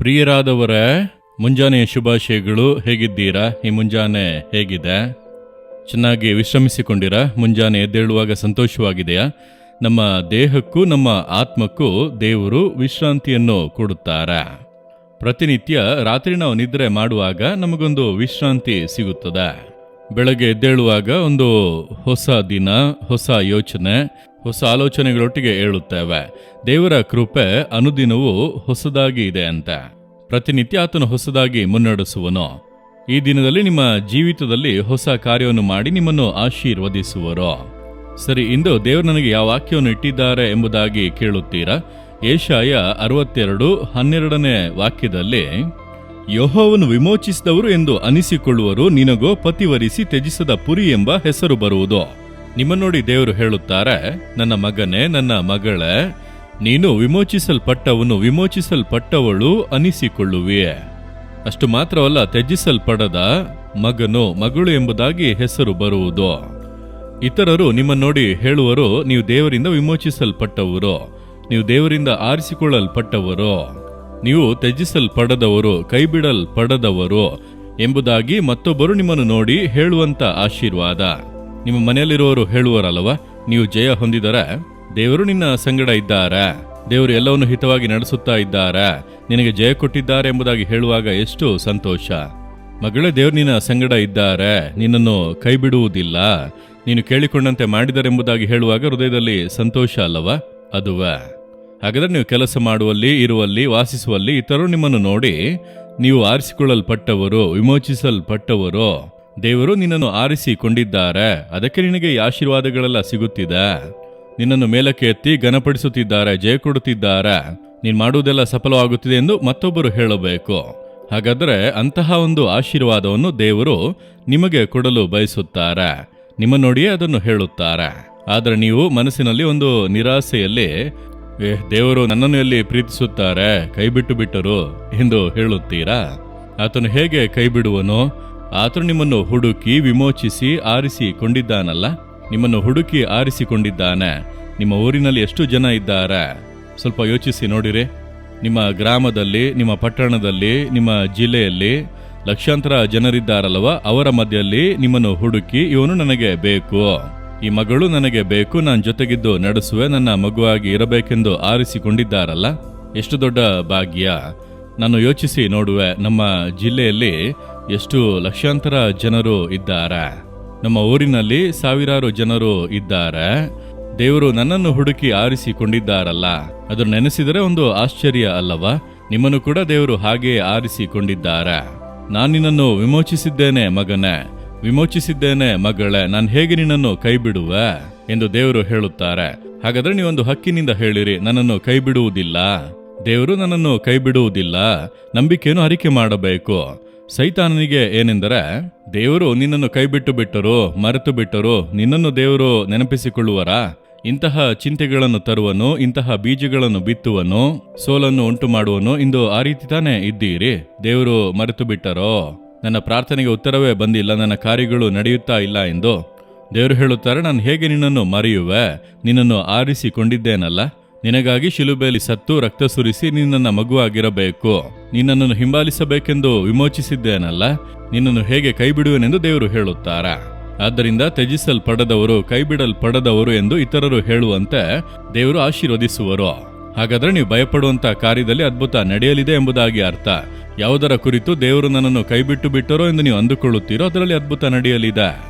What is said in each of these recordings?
ಪ್ರಿಯರಾದವರೇ, ಮುಂಜಾನೆಯ ಶುಭಾಶಯಗಳು ಹೇಗಿದ್ದೀರಾ? ಈ ಮುಂಜಾನೆ ಹೇಗಿದೆ? ಚೆನ್ನಾಗಿ ವಿಶ್ರಮಿಸಿಕೊಂಡಿರ? ಮುಂಜಾನೆ ಎದ್ದೇಳುವಾಗ ಸಂತೋಷವಾಗಿದೆಯಾ? ನಮ್ಮ ದೇಹಕ್ಕೂ ನಮ್ಮ ಆತ್ಮಕ್ಕೂ ದೇವರು ವಿಶ್ರಾಂತಿಯನ್ನು ಕೊಡುತ್ತಾರೆ. ಪ್ರತಿನಿತ್ಯ ರಾತ್ರಿ ನಾವು ನಿದ್ರೆ ಮಾಡುವಾಗ ನಮಗೊಂದು ವಿಶ್ರಾಂತಿ ಸಿಗುತ್ತದೆ. ಬೆಳಗ್ಗೆ ಎದ್ದೇಳುವಾಗ ಒಂದು ಹೊಸ ದಿನ, ಹೊಸ ಯೋಚನೆ ಹೊಸ ಆಲೋಚನೆಗಳೊಟ್ಟಿಗೆ ಏಳುತ್ತೇವೆ. ದೇವರ ಕೃಪೆ ಅನುದಿನವೂ ಹೊಸದಾಗಿ ಇದೆ ಅಂತ. ಪ್ರತಿನಿತ್ಯ ಆತನು ಹೊಸದಾಗಿ ಮುನ್ನಡೆಸುವನು. ಈ ದಿನದಲ್ಲಿ ನಿಮ್ಮ ಜೀವಿತದಲ್ಲಿ ಹೊಸ ಕಾರ್ಯವನ್ನು ಮಾಡಿ ನಿಮ್ಮನ್ನು ಆಶೀರ್ವದಿಸುವರು. ಸರಿ, ಇಂದು ದೇವರು ನನಗೆ ಯಾವ ವಾಕ್ಯವನ್ನು ಇಟ್ಟಿದ್ದಾರೆ ಎಂಬುದಾಗಿ ಕೇಳುತ್ತೀರಾ? ಏಷಾಯ ಅರವತ್ತೆರಡು, ಹನ್ನೆರಡನೇ ವಾಕ್ಯದಲ್ಲಿ ಯೋಹವನ್ನು ವಿಮೋಚಿಸಿದವರು ಎಂದು ಅನಿಸಿಕೊಳ್ಳುವರು, ನಿನಗೋ ಪತಿವರಿಸಿ ತ್ಯಜಿಸದ ಪುರಿ ಎಂಬ ಹೆಸರು ಬರುವುದು. ನಿಮ್ಮ ನೋಡಿ ದೇವರು ಹೇಳುತ್ತಾರೆ, ನನ್ನ ಮಗನೇ, ನನ್ನ ಮಗಳೇ, ನೀನು ವಿಮೋಚಿಸಲ್ಪಟ್ಟವನು, ವಿಮೋಚಿಸಲ್ಪಟ್ಟವಳು ಅನಿಸಿಕೊಳ್ಳುವಿಯೇ. ಅಷ್ಟು ಮಾತ್ರವಲ್ಲ, ತ್ಯಜಿಸಲ್ಪಡದ ಮಗನು, ಮಗಳು ಎಂಬುದಾಗಿ ಹೆಸರು ಬರುವುದು. ಇತರರು ನಿಮ್ಮ ನೋಡಿ ಹೇಳುವರು, ನೀವು ದೇವರಿಂದ ವಿಮೋಚಿಸಲ್ಪಟ್ಟವರು, ನೀವು ದೇವರಿಂದ ಆರಿಸಿಕೊಳ್ಳಲ್ಪಟ್ಟವರು, ನೀವು ತ್ಯಜಿಸಲ್ಪಡದವರು, ಕೈಬಿಡಲ್ಪಡದವರು ಎಂಬುದಾಗಿ ಮತ್ತೊಬ್ಬರು ನಿಮ್ಮನ್ನು ನೋಡಿ ಹೇಳುವಂತ ಆಶೀರ್ವಾದ. ನಿಮ್ಮ ಮನೆಯಲ್ಲಿರುವವರು ಹೇಳುವರಲ್ಲವ? ನೀವು ಜಯ ಹೊಂದಿದರ ದೇವರು ನಿನ್ನ ಸಂಗಡ ಇದ್ದಾರೆ. ದೇವರು ಎಲ್ಲವನ್ನು ಹಿತವಾಗಿ ನಡೆಸುತ್ತಾ ಇದ್ದಾರೆ. ನಿನಗೆ ಜಯ ಕೊಟ್ಟಿದ್ದಾರೆ ಎಂಬುದಾಗಿ ಹೇಳುವಾಗ ಎಷ್ಟು ಸಂತೋಷ. ಮಗಳೇ, ದೇವರು ನಿನ್ನ ಸಂಗಡ ಇದ್ದಾರೆ. ನಿನ್ನನ್ನು ಕೈ ಬಿಡುವುದಿಲ್ಲ ನೀನು ಕೇಳಿಕೊಂಡಂತೆ ಮಾಡಿದರೆಂಬುದಾಗಿ ಹೇಳುವಾಗ ಹೃದಯದಲ್ಲಿ ಸಂತೋಷ ಅಲ್ಲವ? ಅದುವ. ಹಾಗಾದರೆ ನೀವು ಕೆಲಸ ಮಾಡುವಲ್ಲಿ, ಇರುವಲ್ಲಿ, ವಾಸಿಸುವಲ್ಲಿ ಇತರರು ನಿಮ್ಮನ್ನು ನೋಡಿ ನೀವು ಆರಿಸಿಕೊಳ್ಳಲ್ಪಟ್ಟವರು, ವಿಮೋಚಿಸಲ್ಪಟ್ಟವರು. ದೇವರು ನಿನ್ನನ್ನು ಆರಿಸಿಕೊಂಡಿದ್ದಾರೆ. ಅದಕ್ಕೆ ನಿನಗೆ ಈ ಆಶೀರ್ವಾದಗಳೆಲ್ಲ ಸಿಗುತ್ತಿದೆ. ನಿನ್ನನ್ನು ಮೇಲಕ್ಕೆ ಎತ್ತಿ ಘನಪಡಿಸುತ್ತಿದ್ದಾರೆ ಜಯ ಕೊಡುತ್ತಿದ್ದಾರೆ. ನೀನು ಮಾಡುವುದೆಲ್ಲ ಸಫಲವಾಗುತ್ತಿದೆ ಎಂದು ಮತ್ತೊಬ್ಬರು ಹೇಳಬೇಕು. ಹಾಗಾದರೆ ಅಂತಹ ಒಂದು ಆಶೀರ್ವಾದವನ್ನು ದೇವರು ನಿಮಗೆ ಕೊಡಲು ಬಯಸುತ್ತಾರೆ. ನಿಮ್ಮ ನೋಡಿಯೇ ಅದನ್ನು ಹೇಳುತ್ತಾರೆ. ಆದರೆ ನೀವು ಮನಸ್ಸಿನಲ್ಲಿ ಒಂದು ನಿರಾಸೆಯಲ್ಲಿ "ಏ, ದೇವರು ನನ್ನನ್ನು ಎಲ್ಲಿ ಪ್ರೀತಿಸುತ್ತಾರೆ? ಕೈ ಬಿಟ್ಟು ಬಿಟ್ಟರು? ಎಂದು ಹೇಳುತ್ತೀರಾ? ಆತನು ಹೇಗೆ ಕೈ ಬಿಡುವನೋ? ಆತನು ನಿಮ್ಮನ್ನು ಹುಡುಕಿ ವಿಮೋಚಿಸಿ ಆರಿಸಿಕೊಂಡಿದ್ದಾನಲ್ಲ? ನಿಮ್ಮನ್ನು ಹುಡುಕಿ ಆರಿಸಿಕೊಂಡಿದ್ದಾನೆ. ನಿಮ್ಮ ಊರಿನಲ್ಲಿ ಎಷ್ಟು ಜನ ಇದ್ದಾರೆ? ಸ್ವಲ್ಪ ಯೋಚಿಸಿ ನೋಡಿರಿ. ನಿಮ್ಮ ಗ್ರಾಮದಲ್ಲಿ, ನಿಮ್ಮ ಪಟ್ಟಣದಲ್ಲಿ, ನಿಮ್ಮ ಜಿಲ್ಲೆಯಲ್ಲಿ ಲಕ್ಷಾಂತರ ಜನರಿದ್ದಾರಲ್ವ ಅವರ ಮಧ್ಯದಲ್ಲಿ ನಿಮ್ಮನ್ನು ಹುಡುಕಿ ಇವನು ನನಗೆ ಬೇಕು. ಈ ಮಗಳು ನನಗೆ ಬೇಕು. ನಾನು ಜೊತೆಗಿದ್ದು ನಡೆಸುವೆ. ನನ್ನ ಮಗುವಾಗಿ ಇರಬೇಕೆಂದು ಆರಿಸಿಕೊಂಡಿದ್ದಾರಲ್ಲ? ಎಷ್ಟು ದೊಡ್ಡ ಭಾಗ್ಯ. ನಾನು ಯೋಚಿಸಿ ನೋಡುವೆ, ನಮ್ಮ ಜಿಲ್ಲೆಯಲ್ಲಿ ಎಷ್ಟು ಲಕ್ಷಾಂತರ ಜನರು ಇದ್ದಾರೆ. ನಮ್ಮ ಊರಿನಲ್ಲಿ ಸಾವಿರಾರು ಜನರು ಇದ್ದಾರೆ. ದೇವರು ನನ್ನನ್ನು ಹುಡುಕಿ ಆರಿಸಿಕೊಂಡಿದ್ದಾರಲ್ಲ. ಅದು ನೆನೆಸಿದರೆ ಒಂದು ಆಶ್ಚರ್ಯ ಅಲ್ಲವ? ನಿಮ್ಮನ್ನು ಕೂಡ ದೇವರು ಹಾಗೆ ಆರಿಸಿಕೊಂಡಿದ್ದಾರೆ. ನಾನು ನಿನ್ನನ್ನು ವಿಮೋಚಿಸಿದ್ದೇನೆ ಮಗನೇ. ವಿಮೋಚಿಸಿದ್ದೇನೆ ಮಗಳೇ, ನಾನು ಹೇಗೆ ನಿನ್ನನ್ನು ಕೈ ಬಿಡುವೆ ಎಂದು ದೇವರು ಹೇಳುತ್ತಾರೆ. ಹಾಗಾದ್ರೆ ನೀವೊಂದು ಹಕ್ಕಿನಿಂದ ಹೇಳಿರಿ, ನನ್ನನ್ನು ಕೈ ಬಿಡುವುದಿಲ್ಲ ದೇವರು ನನ್ನನ್ನು ಕೈ ಬಿಡುವುದಿಲ್ಲ ನಂಬಿಕೆಯನ್ನು ಅರಿಕೆ ಮಾಡಬೇಕು. ಸೈತಾನನಿಗೆ ಏನೆಂದರೆ, ದೇವರು ನಿನ್ನನ್ನು ಕೈಬಿಟ್ಟು ಬಿಟ್ಟರು, ಮರೆತು ಬಿಟ್ಟರು, ನಿನ್ನನ್ನು ದೇವರು ನೆನಪಿಸಿಕೊಳ್ಳುವರಾ? ಇಂತಹ ಚಿಂತೆಗಳನ್ನು ತರುವನು, ಇಂತಹ ಬೀಜಗಳನ್ನು ಬಿತ್ತುವನು, ಸೋಲನ್ನು ಉಂಟು ಮಾಡುವನು ಇಂದು ಆ ರೀತಿ ತಾನೇ ಇದ್ದೀರಿ? ದೇವರು ಮರೆತು ಬಿಟ್ಟರೋ? ನನ್ನ ಪ್ರಾರ್ಥನೆಗೆ ಉತ್ತರವೇ ಬಂದಿಲ್ಲ, ನನ್ನ ಕಾರ್ಯಗಳು ನಡೆಯುತ್ತಾ ಇಲ್ಲ ಎಂದು. ದೇವರು ಹೇಳುತ್ತಾರೆ, ನಾನು ಹೇಗೆ ನಿನ್ನನ್ನು ಮರೆಯುವೆ? ನಿನ್ನನ್ನು ಆರಿಸಿಕೊಂಡಿದ್ದೇನಲ್ಲ? ನಿನಗಾಗಿ ಶಿಲುಬೆಯಲ್ಲಿ ಸತ್ತು ರಕ್ತ ಸುರಿಸಿ ನಿನ್ನನ್ನ ಮಗುವಾಗಿರಬೇಕು. ನಿನ್ನನ್ನು ಹಿಂಬಾಲಿಸಬೇಕೆಂದು ವಿಮೋಚಿಸಿದ್ದೇನಲ್ಲ? ನಿನ್ನನ್ನು ಹೇಗೆ ಕೈಬಿಡುವೆನೆಂದು ದೇವರು ಹೇಳುತ್ತಾರಾ. ಆದ್ದರಿಂದ ತ್ಯಜಿಸಲ್ಪಡದವರು ಕೈಬಿಡಲ್ಪಡದವರು ಎಂದು ಇತರರು ಹೇಳುವಂತೆ ದೇವರು ಆಶೀರ್ವದಿಸುವರು. ಹಾಗಾದರೆ ನೀವು ಭಯಪಡುವಂತಹ ಕಾರ್ಯದಲ್ಲಿ ಅದ್ಭುತ ನಡೆಯಲಿದೆ ಎಂಬುದಾಗಿ ಅರ್ಥ. ಯಾವುದರ ಕುರಿತು ದೇವರು ನನ್ನನ್ನು ಕೈಬಿಟ್ಟು ಬಿಟ್ಟರೋ ಎಂದು ನೀವು ಅಂದುಕೊಳ್ಳುತ್ತೀರೋ ಅದರಲ್ಲಿ ಅದ್ಭುತ ನಡೆಯಲಿದೆ.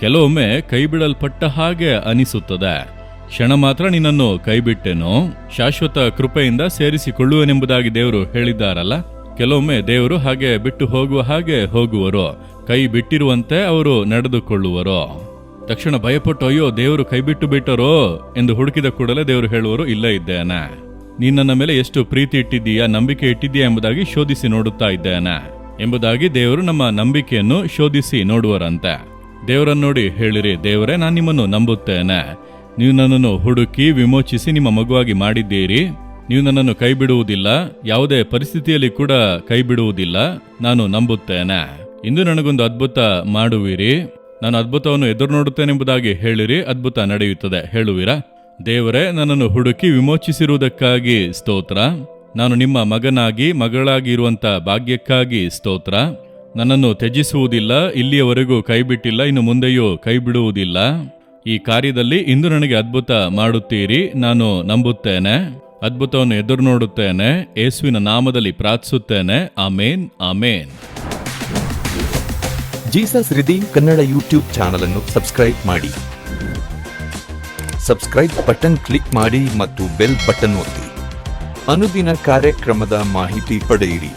ಕೆಲವೊಮ್ಮೆ ಕೈಬಿಡಲ್ಪಟ್ಟ ಹಾಗೆ ಅನಿಸುತ್ತದೆ. ಕ್ಷಣ ಮಾತ್ರ ನಿನ್ನನ್ನು ಕೈಬಿಟ್ಟೆನೋ? ಶಾಶ್ವತ ಕೃಪೆಯಿಂದ ಸೇರಿಸಿಕೊಳ್ಳುವನೆಂಬುದಾಗಿ ದೇವರು ಹೇಳಿದ್ದಾರಲ್ಲ? ಕೆಲವೊಮ್ಮೆ ದೇವರು ಹಾಗೆ ಬಿಟ್ಟು ಹೋಗುವ ಹಾಗೆ ಹೋಗುವರು? ಕೈ ಬಿಟ್ಟಿರುವಂತೆ ಅವರು ನಡೆದುಕೊಳ್ಳುವರು? ತಕ್ಷಣ ಭಯಪಟ್ಟು, ಅಯ್ಯೋ, ದೇವರು ಕೈಬಿಟ್ಟು ಬಿಟ್ಟರೋ? ಎಂದು ಹುಡುಕಿದ ಕೂಡಲೇ ದೇವರು ಹೇಳುವರು ಇಲ್ಲೇ ಇದ್ದೇನೆ. ನೀನು ನನ್ನ ಮೇಲೆ ಎಷ್ಟು ಪ್ರೀತಿ ಇಟ್ಟಿದ್ದೀಯಾ, ನಂಬಿಕೆ ಇಟ್ಟಿದ್ದೀಯಾ ಎಂಬುದಾಗಿ ಶೋಧಿಸಿ ನೋಡುತ್ತಾ ಇದ್ದೇನೆ. ಎಂಬುದಾಗಿ ದೇವರು ನಮ್ಮ ನಂಬಿಕೆಯನ್ನು ಶೋಧಿಸಿ ನೋಡುವರಂತೆ. ದೇವರನ್ನು ನೋಡಿ ಹೇಳಿರಿ, ದೇವರೇ, ನಾನು ನಿಮ್ಮನ್ನು ನಂಬುತ್ತೇನೆ. ನೀವು ನನ್ನನ್ನು ಹುಡುಕಿ ವಿಮೋಚಿಸಿ ನಿಮ್ಮ ಮಗುವಾಗಿ ಮಾಡಿದ್ದೀರಿ. ನೀವು ನನ್ನನ್ನು ಕೈ ಬಿಡುವುದಿಲ್ಲ ಯಾವುದೇ ಪರಿಸ್ಥಿತಿಯಲ್ಲಿ ಕೂಡ ಕೈ ಬಿಡುವುದಿಲ್ಲ ನಾನು ನಂಬುತ್ತೇನೆ. ಇಂದು ನನಗೊಂದು ಅದ್ಭುತ ಮಾಡುವಿರಿ. ನಾನು ಅದ್ಭುತವನ್ನು ಎದುರು ನೋಡುತ್ತೇನೆಂಬುದಾಗಿ ಹೇಳಿರಿ. ಅದ್ಭುತ ನಡೆಯುತ್ತದೆ. ಹೇಳುವಿರಾ? ದೇವರೇ, ನನ್ನನ್ನು ಹುಡುಕಿ ವಿಮೋಚಿಸಿರುವುದಕ್ಕಾಗಿ ಸ್ತೋತ್ರ. ನಾನು ನಿಮ್ಮ ಮಗನಾಗಿ, ಮಗಳಾಗಿ ಇರುವಂಥ ಭಾಗ್ಯಕ್ಕಾಗಿ ಸ್ತೋತ್ರ. ನನ್ನನ್ನು ತ್ಯಜಿಸುವುದಿಲ್ಲ. ಇಲ್ಲಿಯವರೆಗೂ ಕೈಬಿಟ್ಟಿಲ್ಲ. ಇನ್ನು ಮುಂದೆಯೂ ಕೈ ಬಿಡುವುದಿಲ್ಲ ಈ ಕಾರ್ಯದಲ್ಲಿ ಇಂದು ನನಗೆ ಅದ್ಭುತ ಮಾಡುತ್ತೀರಿ, ನಾನು ನಂಬುತ್ತೇನೆ, ಅದ್ಭುತವನ್ನು ಎದುರು ನೋಡುತ್ತೇನೆ ಯೇಸುವಿನ ನಾಮದಲ್ಲಿ ಪ್ರಾರ್ಥಿಸುತ್ತೇನೆ, amen amen. Jesus redeem Kannada YouTube channel ಅನ್ನು ಸಬ್ಸ್ಕ್ರೈಬ್ ಮಾಡಿ. ಸಬ್ಸ್ಕ್ರೈಬ್ ಬಟನ್ ಕ್ಲಿಕ್ ಮಾಡಿ ಮತ್ತು ಬೆಲ್ ಬಟನ್ ಒತ್ತಿ. ಅನುದಿನ ಕಾರ್ಯಕ್ರಮದ ಮಾಹಿತಿ ಪಡೆಯಿರಿ.